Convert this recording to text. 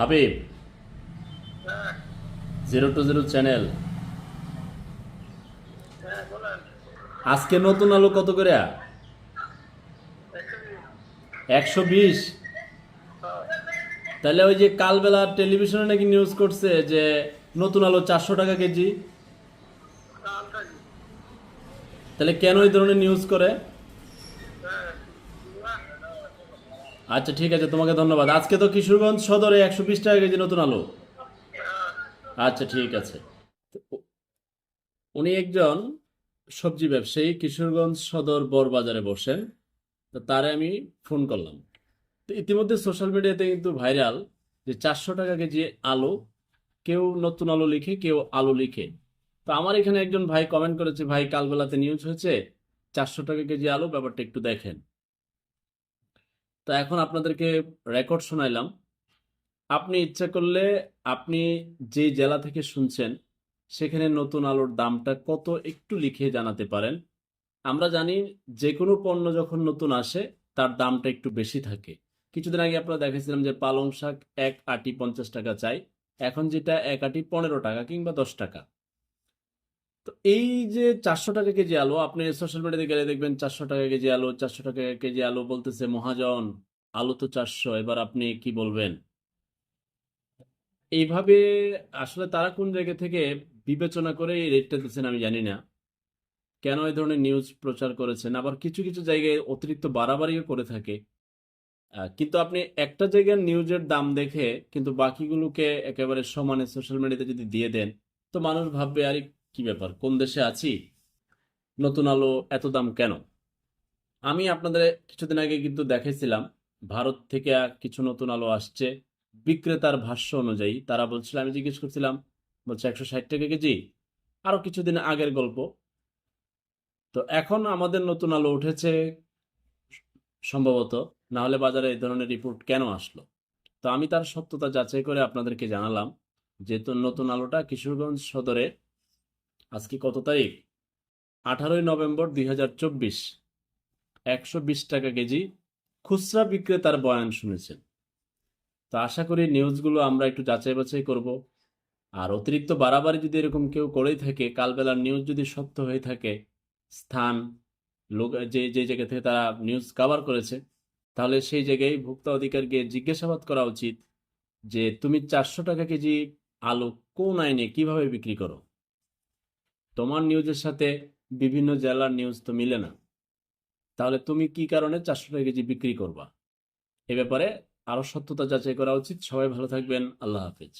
Habib zero two zero channel. আজকে নতুন আলু কত করে? একশো বিশ। তাহলে ওই যে কালবেলা টেলিভিশনে নাকি নিউজ করছে যে নতুন আলু চারশো টাকা কেজি। তাহলে কেন এই ধরনের নিউজ করে? আচ্ছা ঠিক আছে, তোমাকে ধন্যবাদ। আজকে তো কিশোরগঞ্জ সদরে একশো বিশ টাকা কেজি নতুন আলু। আচ্ছা ঠিক আছে। উনি একজন সবজি ব্যবসায়ী, কিশোরগঞ্জ সদর বড়বাজারে বসেন তো তারে আমি ফোন করলাম। তো ইতিমধ্যে সোশ্যাল মিডিয়াতে কিন্তু ভাইরাল যে চারশো টাকা কেজি আলু, কেউ নতুন আলু লিখে, কেউ আলু লিখে। তো আমার এখানে একজন ভাই কমেন্ট করেছে, ভাই, কালবেলাতে নিউজ হয়েছে, চারশো টাকা কেজি আলু, ব্যাপারটা একটু দেখেন। তো এখন আপনাদেরকে রেকর্ড শোনাইলাম। আপনি ইচ্ছা করলে আপনি যে জেলা থেকে শুনছেন, সেখানে নতুন আলুর দামটা কত একটু লিখে জানাতে পারেন। আমরা জানি যে কোনো পণ্য যখন নতুন আসে, তার দামটা একটু বেশি থাকে। কিছুদিন আগে আপনারা দেখেছিলাম যে পালং শাক এক আটি পঞ্চাশ টাকা চাই, এখন যেটা এক আটি পনেরো টাকা কিংবা দশ টাকা। এই যে চারশো টাকা কেজি আলু, আপনি সোশ্যাল মিডিয়াতে গেলে দেখবেন চারশো টাকা কেজি আলু, চারশো টাকা কেজি আলু বলতেছে মহাজন, আলু তো চারশো, এবার আপনি কি বলবেন? এইভাবে আসলে তারা কোন জায়গা থেকে বিবেচনা করে এই রেটটা দিচ্ছেন আমি জানি না। কেন এই ধরনের নিউজ প্রচার করেছেন? আবার কিছু কিছু জায়গায় অতিরিক্ত বাড়াবাড়িও করে থাকে। কিন্তু আপনি একটা জায়গার নিউজের দাম দেখে কিন্তু বাকিগুলোকে একেবারে সমানে সোশ্যাল মিডিয়াতে যদি দিয়ে দেন, তো মানুষ ভাববে, আরে কি ব্যাপার? কোন দেশে আছি? নতুন আলো এত দাম কেন? আমি আপনাদের কিছুদিন আগে কিন্তু দেখেছিলাম ভারত থেকে কিছু নতুন আলো আসছে। বিক্রেতার ভাষ্য অনুযায়ী তারা বলছিল, আমি জিজ্ঞেস করছিলাম, বলছে, একশো ষাট টাকা কেজি? আরও কিছুদিন আগের গল্প। তো এখন আমাদের নতুন আলো উঠেছে সম্ভবত, না হলে বাজারে এই ধরনের রিপোর্ট কেন আসলো? তো আমি তার সত্যতা যাচাই করে আপনাদেরকে জানালাম, যেহেতু নতুন আলোটা কিশোরগঞ্জ সদরে আজকে কত তারিখ? আঠারোই নভেম্বর দুই হাজার চব্বিশ। একশো বিশ টাকা কেজি খুচরা বিক্রেতার বয়ান শুনেছেন। তো আশা করি নিউজগুলো আমরা একটু যাচাই বাছাই করব। আর অতিরিক্ত বাড়াবাড়ি যদি এরকম কেউ করেই থাকে, কালবেলার নিউজ যদি সত্য হয়ে থাকে, স্থান, লোক, যে যে জায়গা থেকে তারা নিউজ কভার করেছে, তাহলে সেই জায়গায় ভোক্তা অধিকারকে জিজ্ঞাসাবাদ করা উচিত যে, তুমি চারশো টাকা কেজি আলু কোন আইনে কীভাবে বিক্রি করো? তোমার নিউজের সাথে বিভিন্ন জেলার নিউজ তো মিলে না। তাহলে তুমি কি কারণে চারশো টাকা কেজি বিক্রি করবা? এ ব্যাপারে আরও সত্যতা যাচাই করা উচিত। সবাই ভালো থাকবেন। আল্লাহ হাফেজ।